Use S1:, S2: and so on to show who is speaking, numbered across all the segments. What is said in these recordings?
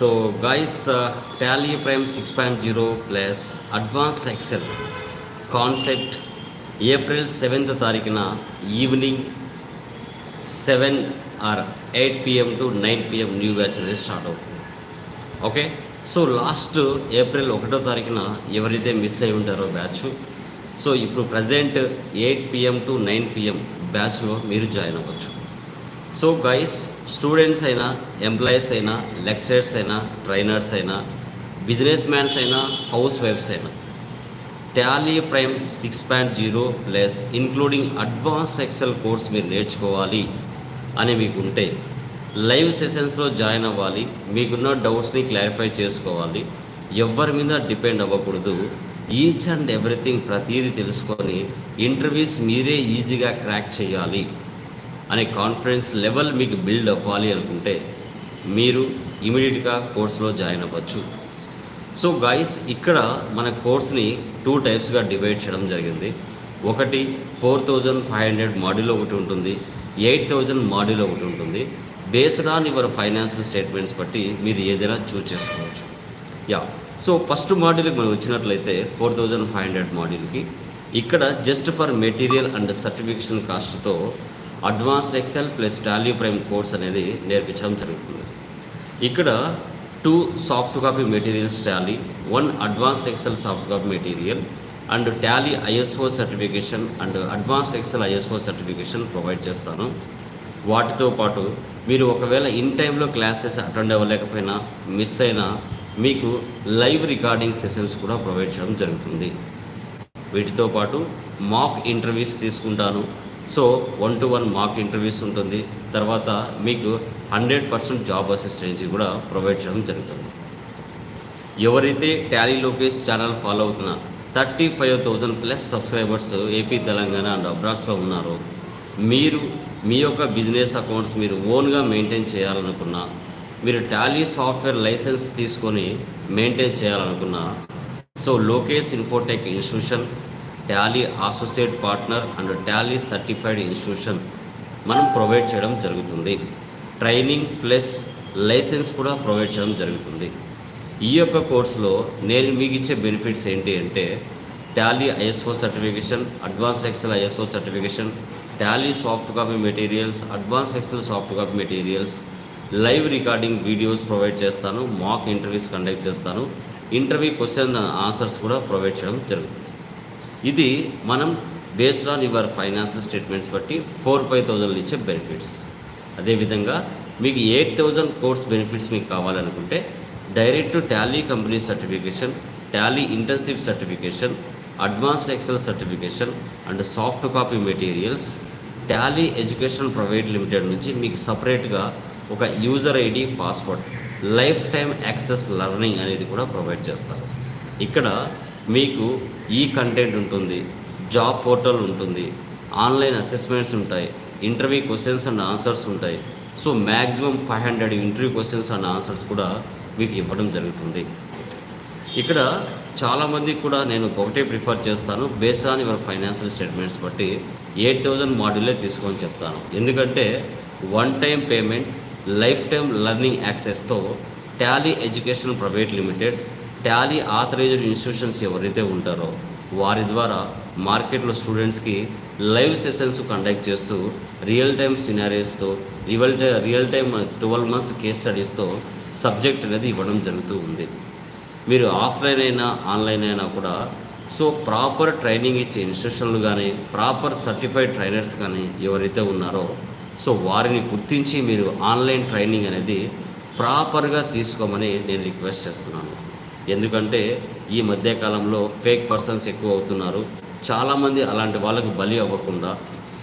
S1: So guys Tally Prime six point zero plus advance Excel concept April seventh తారీఖున evening seven or eight PM to nine PM new batch అనేది start అవుతుంది. Okay so last April ఒకటో తారీఖున ఎవరైతే miss అయి ఉంటారో batch so ఇప్పుడు present eight PM to nine PM బ్యాచ్లో మీరు జాయిన్ అవ్వచ్చు. సో గైస్ స్టూడెంట్స్ అయినా ఎంప్లాయీస్ అయినా లెక్చరర్స్ అయినా ట్రైనర్స్ అయినా బిజినెస్ మ్యాన్స్ అయినా హౌస్ వైఫ్స్ అయినా Tally Prime six point zero plus including advanced Excel course మీరు నేర్చుకోవాలి అని మీకు ఉంటే లైవ్ సెషన్స్లో జాయిన్ అవ్వాలి. మీకున్న డౌట్స్ని క్లారిఫై చేసుకోవాలి. ఎవరి మీద డిపెండ్ అవ్వకూడదు. ఈచ్ అండ్ ఎవ్రీథింగ్ ప్రతీది తెలుసుకొని ఇంటర్వ్యూస్ మీరే ఈజీగా క్రాక్ చేయాలి. అనే కాన్ఫిడెన్స్ లెవెల్ మీకు బిల్డ్ అవ్వాలి అనుకుంటే మీరు ఇమీడియట్గా కోర్సులో జాయిన్ అవ్వచ్చు. సో గాయస్ ఇక్కడ మన కోర్స్ని టూ టైప్స్గా డివైడ్ చేయడం జరిగింది. ఒకటి four thousand five hundred module ఒకటి ఉంటుంది. ఎయిట్ థౌజండ్ మాడ్యూల్ ఒకటి ఉంటుంది. Based on your financial statements బట్టి మీరు ఏదైనా చూస్ చేసుకోవచ్చు. యా సో ఫస్ట్ మాడ్యూల్కి మనం వచ్చినట్లయితే ఫోర్ థౌజండ్ ఫైవ్ హండ్రెడ్ మాడ్యూల్కి ఇక్కడ just for material and certification కాస్ట్తో advanced Excel plus Tally Prime course అనేది నేర్పించడం జరుగుతుంది. ఇక్కడ two soft copy materials Tally one advanced Excel soft copy material and Tally ISO certification and advanced Excel ISO certification provide చేస్తాను. వాటితో పాటు మీరు ఒకవేళ in టైంలో క్లాసెస్ అటెండ్ అవ్వలేకపోయినా మిస్ అయినా మీకు లైవ్ రికార్డింగ్ సెషన్స్ కూడా ప్రొవైడ్ చేయడం జరుగుతుంది. వీటితో పాటు మాక్ ఇంటర్వ్యూస్ తీసుకుంటాను. So one to one mock interviews ఉంటుంది. తర్వాత మీకు హండ్రెడ్ పర్సెంట్ జాబ్ అసిస్టెన్సీ కూడా ప్రొవైడ్ చేయడం జరుగుతుంది. ఎవరైతే టాలీ లోకేష్ ఛానల్ ఫాలో అవుతున్న thirty five thousand plus subscribers AP Telangana and అబ్రాస్లో ఉన్నారో. మీరు మీ యొక్క బిజినెస్ అకౌంట్స్ మీరు ఓన్గా మెయింటైన్ చేయాలనుకున్నా మీరు టాలీ సాఫ్ట్వేర్ లైసెన్స్ తీసుకొని మెయింటైన్ చేయాలనుకున్నా so Lokesh Infotech institution Tally associate partner and Tally certified institution మనం ప్రొవైడ్ చేయడం జరుగుతుంది. ట్రైనింగ్ ప్లస్ లైసెన్స్ కూడా ప్రొవైడ్ చేయడం జరుగుతుంది. ఈ యొక్క కోర్సులో నేను మీకు ఇచ్చే బెనిఫిట్స్ ఏంటి అంటే Tally ISO certification advance Excel ISO certification Tally soft copy materials advance Excel soft copy materials live recording videos provide చేస్తాను మాక్ ఇంటర్వ్యూస్ కండక్ట్ చేస్తాను ఇంటర్వ్యూ క్వశ్చన్ ఆన్సర్స్ కూడా ప్రొవైడ్ చేయడం జరుగుతుంది. ఇది మనం based on your financial statements బట్టి four five thousand ఇచ్చే benefits అదేవిధంగా మీకు ఎయిట్ థౌజండ్ కోర్స్ బెనిఫిట్స్ మీకు కావాలనుకుంటే direct Tally company certification Tally internship certification advanced Excel certification and soft copy materials Tally education private limited నుంచి మీకు సపరేట్గా ఒక user ID password lifetime access learning అనేది కూడా ప్రొవైడ్ చేస్తారు. ఇక్కడ మీకు ఈ కంటెంట్ ఉంటుంది జాబ్ పోర్టల్ ఉంటుంది ఆన్లైన్ అసెస్మెంట్స్ ఉంటాయి ఇంటర్వ్యూ క్వశ్చన్స్ అండ్ ఆన్సర్స్ ఉంటాయి. So maximum five hundred interview questions and answers కూడా మీకు ఇవ్వడం జరుగుతుంది. ఇక్కడ చాలామంది కూడా నేను ఒకటే ప్రిఫర్ చేస్తాను based on your financial statements బట్టి ఎయిట్ థౌజండ్ మాడ్యూలే తీసుకొని చెప్తాను. ఎందుకంటే one time payment lifetime learning యాక్సెస్తో Tally education private limited Tally authorised institutions ఎవరైతే ఉంటారో వారి ద్వారా మార్కెట్లో స్టూడెంట్స్కి లైవ్ సెషన్స్ కండక్ట్ చేస్తూ real time సినారీస్తో real time real time twelve months case స్టడీస్తో subject అనేది ఇవ్వడం జరుగుతూ ఉంది. మీరు ఆఫ్లైన్ అయినా ఆన్లైన్ అయినా కూడా సో ప్రాపర్ ట్రైనింగ్ ఇచ్చే ఇన్స్టిట్యూషన్లు కానీ ప్రాపర్ సర్టిఫైడ్ ట్రైనర్స్ కానీ ఎవరైతే ఉన్నారో సో వారిని గుర్తించి మీరు ఆన్లైన్ ట్రైనింగ్ అనేది ప్రాపర్గా తీసుకోమని నేను రిక్వెస్ట్ చేస్తున్నాను. ఎందుకంటే ఈ మధ్యకాలంలో ఫేక్ పర్సన్స్ ఎక్కువ అవుతున్నారు. చాలామంది అలాంటి వాళ్ళకు బలి అవ్వకుండా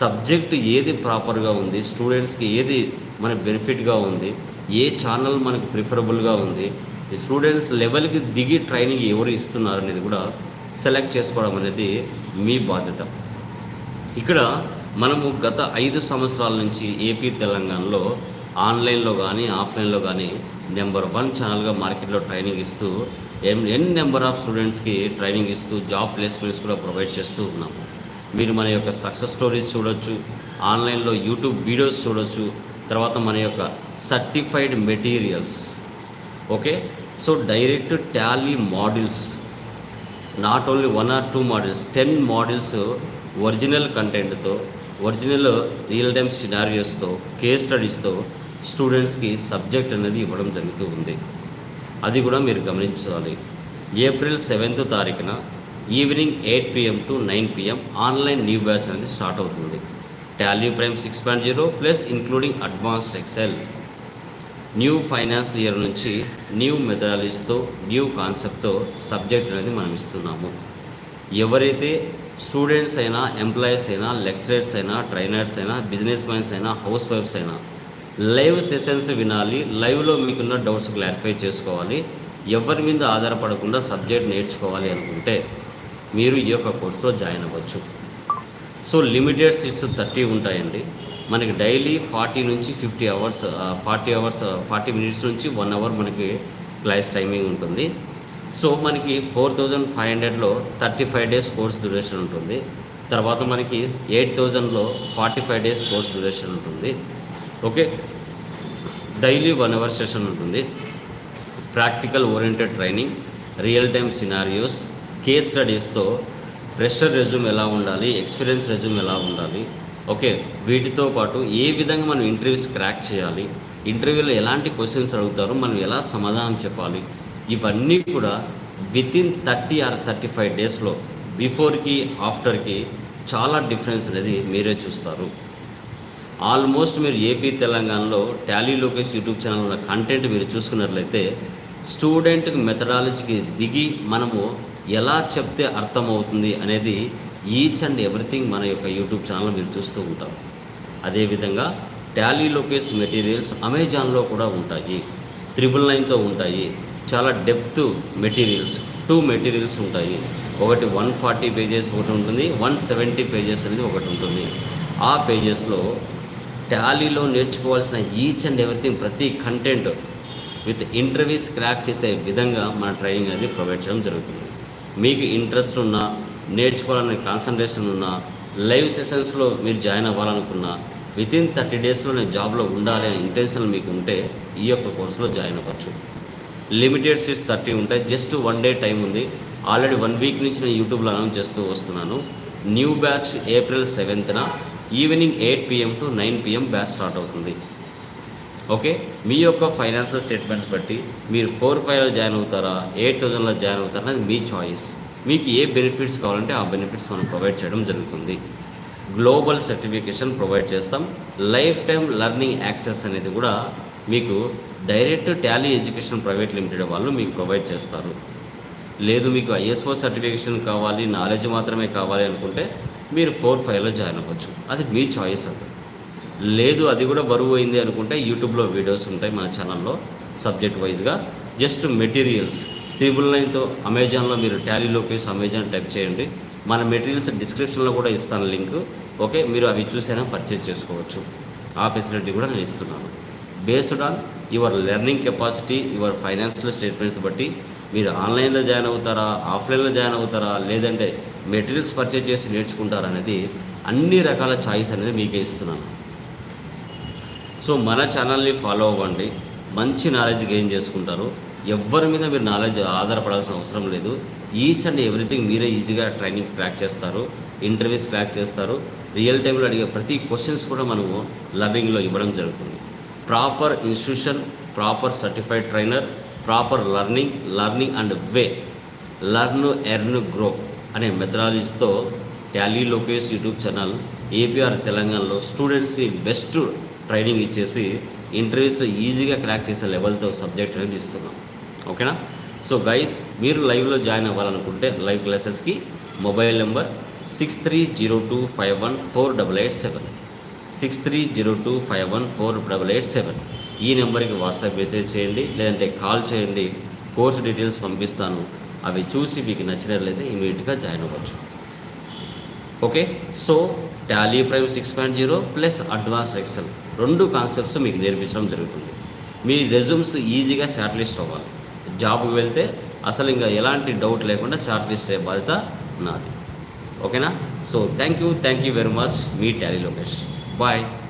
S1: సబ్జెక్ట్ ఏది ప్రాపర్గా ఉంది స్టూడెంట్స్కి ఏది మన బెనిఫిట్గా ఉంది ఏ ఛానల్ మనకు ప్రిఫరబుల్గా ఉంది స్టూడెంట్స్ లెవెల్కి దిగి ట్రైనింగ్ ఎవరు ఇస్తున్నారు అనేది కూడా సెలెక్ట్ చేసుకోవడం అనేది మీ బాధ్యత. ఇక్కడ మనము గత ఐదు సంవత్సరాల నుంచి ఏపీ తెలంగాణలో ఆన్లైన్లో కానీ ఆఫ్లైన్లో కానీ నెంబర్ వన్ ఛానల్గా మార్కెట్లో ట్రైనింగ్ ఇస్తూ ఎన్ ఎన్ నెంబర్ ఆఫ్ స్టూడెంట్స్కి ట్రైనింగ్ ఇస్తూ జాబ్ ప్లేస్మెంట్స్ కూడా ప్రొవైడ్ చేస్తూ ఉన్నాము. మీరు మన యొక్క సక్సెస్ స్టోరీస్ చూడొచ్చు ఆన్లైన్లో యూట్యూబ్ వీడియోస్ చూడొచ్చు తర్వాత మన యొక్క certified materials. Okay? So direct Tally models not only one or two models ten models original కంటెంట్తో ఒరిజినల్ రియల్ టైమ్ సినారియోస్తో కేస్ స్టడీస్తో స్టూడెంట్స్కి సబ్జెక్ట్ అనేది ఇవ్వడం జరుగుతూ ఉంది. అది కూడా మీరు గమనించాలి. ఏప్రిల్ సెవెంత్ తారీఖున evening eight PM to nine PM online new batch అనేది స్టార్ట్ అవుతుంది. Tally Prime six point zero plus including advanced Excel. New finance year నుంచి న్యూ మెథడాలజీస్తో న్యూ కాన్సెప్ట్తో సబ్జెక్ట్ అనేది మనం ఇస్తున్నాము. ఎవరైతే స్టూడెంట్స్ అయినా ఎంప్లాయీస్ అయినా లెక్చరర్స్ అయినా ట్రైనర్స్ అయినా బిజినెస్ మ్యాన్స్ అయినా హౌస్ వైఫ్స్ అయినా లైవ్ సెషన్స్ వినాలి లైవ్లో మీకున్న డౌట్స్ క్లారిఫై చేసుకోవాలి ఎవరి మీద ఆధారపడకుండా సబ్జెక్ట్ నేర్చుకోవాలి అనుకుంటే మీరు ఈ యొక్క కోర్సులో జాయిన్ అవ్వచ్చు. సో లిమిటెడ్ సీట్స్ థర్టీ ఉంటాయండి. మనకి డైలీ ఫార్టీ నుంచి fifty hours forty hours forty minutes నుంచి వన్ అవర్ మనకి క్లాస్ టైమింగ్ ఉంటుంది. సో మనకి ఫోర్ థౌజండ్ ఫైవ్ హండ్రెడ్లో thirty five days course duration ఉంటుంది. తర్వాత మనకి ఎయిట్ థౌజండ్లో forty five days course duration ఉంటుంది. Okay. Daily one hour session ఉంటుంది. Practical oriented training real time scenarios case స్టడీస్తో fresher resume ఎలా ఉండాలి ఎక్స్పీరియన్స్ రెజ్యూమ్ ఎలా ఉండాలి ఓకే. వీటితో పాటు ఏ విధంగా మనం ఇంటర్వ్యూస్ క్రాక్ చేయాలి ఇంటర్వ్యూలో ఎలాంటి క్వశ్చన్స్ అడుగుతారో మనం ఎలా సమాధానం చెప్పాలి ఇవన్నీ కూడా within thirty or thirty five డేస్లో బిఫోర్కి ఆఫ్టర్కి చాలా డిఫరెన్స్ అనేది మీరే చూస్తారు. ఆల్మోస్ట్ మీరు ఏపీ తెలంగాణలో టాలీ లోకేష్ యూట్యూబ్ ఛానల్ ఉన్న కంటెంట్ మీరు చూసుకున్నట్లయితే స్టూడెంట్కి మెథడాలజీకి దిగి మనము ఎలా చెప్తే అర్థమవుతుంది అనేది ఈచ్ అండ్ ఎవ్రీథింగ్ మన యొక్క యూట్యూబ్ ఛానల్ మీరు చూస్తూ ఉంటారు అదేవిధంగా టాలీ లోకేష్ మెటీరియల్స్ అమెజాన్లో కూడా ఉంటాయి. త్రిబుల్ నైన్తో ఉంటాయి. చాలా డెప్త్ మెటీరియల్స్ టూ మెటీరియల్స్ ఉంటాయి. ఒకటి వన్ ఫార్టీ పేజెస్ ఒకటి ఉంటుంది వన్ సెవెంటీ పేజెస్ అనేది ఒకటి ఉంటుంది. ఆ పేజెస్లో టాలీలో నేర్చుకోవాల్సిన ఈచ్ అండ్ ఎవ్రీథింగ్ ప్రతి కంటెంట్ విత్ ఇంటర్వ్యూస్ క్రాక్ చేసే విధంగా మన ట్రైనింగ్ అనేది ప్రొవైడ్ చేయడం జరుగుతుంది. మీకు ఇంట్రెస్ట్ ఉన్నా నేర్చుకోవాలనే కాన్సన్ట్రేషన్ ఉన్నా లైవ్ సెషన్స్లో మీరు జాయిన్ అవ్వాలనుకున్నా వితిన్ థర్టీ డేస్లో నేను జాబ్లో ఉండాలి అనే ఇంటెన్షన్ మీకు ఉంటే ఈ యొక్క కోర్సులో జాయిన్ అవ్వచ్చు. లిమిటెడ్ సీట్స్ థర్టీ ఉంటాయి. జస్ట్ వన్ డే టైం ఉంది. ఆల్రెడీ వన్ వీక్ నుంచి నేను యూట్యూబ్లో అనౌన్స్ చేస్తూ వస్తున్నాను. New batch April సెవెంత్న evening eight PM to nine PM batch start అవుతుంది. ఓకే మీ యొక్క ఫైనాన్షియల్ స్టేట్మెంట్స్ బట్టి మీరు ఫోర్ ఫైవ్లో జాయిన్ అవుతారా ఎయిట్ థౌజండ్లో జాయిన్ అవుతారా అనేది మీ చాయిస్ మీకు ఏ బెనిఫిట్స్ కావాలంటే ఆ బెనిఫిట్స్ మనం ప్రొవైడ్ చేయడం జరుగుతుంది. గ్లోబల్ సర్టిఫికేషన్ ప్రొవైడ్ చేస్తాం. లైఫ్ టైం లెర్నింగ్ యాక్సెస్ అనేది కూడా మీకు direct Tally education private limited వాళ్ళు మీకు ప్రొవైడ్ చేస్తారు. లేదు మీకు ఐఎస్ఓ సర్టిఫికేషన్ కావాలి నాలెడ్జ్ మాత్రమే కావాలి అనుకుంటే మీరు ఫోర్ ఫైవ్లో జాయిన్ అవ్వచ్చు. అది మీ చాయిస్ అది. లేదు అది కూడా బరువు అయింది అనుకుంటే యూట్యూబ్లో వీడియోస్ ఉంటాయి మన ఛానల్లో సబ్జెక్ట్ వైజ్గా. Just materials. త్రిబుల్ నైన్తో అమెజాన్లో మీరు ట్యాలీ లోకేష్ అమెజాన్ టైప్ చేయండి. మన మెటీరియల్స్ డిస్క్రిప్షన్లో కూడా ఇస్తాను లింక్. ఓకే మీరు అవి చూసైనా పర్చేజ్ చేసుకోవచ్చు. ఆ ఫెసిలిటీ కూడా నేను ఇస్తున్నాను. Based on your learning capacity your financial statements బట్టి మీరు ఆన్లైన్లో జాయిన్ అవుతారా ఆఫ్లైన్లో జాయిన్ అవుతారా లేదంటే మెటీరియల్స్ పర్చేజ్ చేసి నేర్చుకుంటారా అనేది అన్ని రకాల ఛాయిస్ అనేది మీకే ఇస్తున్నాను. సో మన ఛానల్ని ఫాలో అవ్వండి. మంచి నాలెడ్జ్ గెయిన్ చేసుకుంటారు. ఎవరి మీద మీరు నాలెడ్జ్ ఆధారపడాల్సిన అవసరం లేదు. ఈచ్ అండ్ ఎవ్రీథింగ్ మీరే ఈజీగా ట్రైనింగ్ క్రాక్ చేస్తారు ఇంటర్వ్యూస్ క్రాక్ చేస్తారు. రియల్ టైంలో అడిగే ప్రతి క్వశ్చన్స్ కూడా మనము లర్నింగ్లో ఇవ్వడం జరుగుతుంది. Proper institution proper certified trainer proper learning learning and way. Learn earn grow అనే మెథడాలజీస్తో Tally Lokesh YouTube channel AP or తెలంగాణలో స్టూడెంట్స్కి బెస్ట్ ట్రైనింగ్ ఇచ్చేసి ఇంటర్వ్యూస్లో ఈజీగా క్రాక్ చేసే లెవెల్తో సబ్జెక్ట్ అనేది ఇస్తున్నాం. ఓకేనా? సో గైస్ మీరు లైవ్లో జాయిన్ అవ్వాలనుకుంటే లైవ్ క్లాసెస్కి mobile number six three zero two five one four double eight seven. Six three zero two five one four double eight seven ఈ నెంబర్కి వాట్సాప్ మెసేజ్ చేయండి లేదంటే కాల్ చేయండి. కోర్స్ డీటెయిల్స్ పంపిస్తాను. అవి చూసి మీకు నచ్చినట్లయితే ఇమీడియట్గా జాయిన్ అవ్వచ్చు. Okay? So Tally prime six point zero plus advance excel రెండు కాన్సెప్ట్స్ మీకు నేర్పించడం జరుగుతుంది. మీ రెజ్యూమ్స్ ఈజీగా షార్ట్ లిస్ట్ అవ్వాలి. జాబ్కి వెళ్తే అసలు ఇంకా ఎలాంటి డౌట్ లేకుండా షార్ట్ లిస్ట్ అయ్యే బాధ్యత నాది. ఓకేనా? So thank you thank you very much me Tally Lokesh. 乖。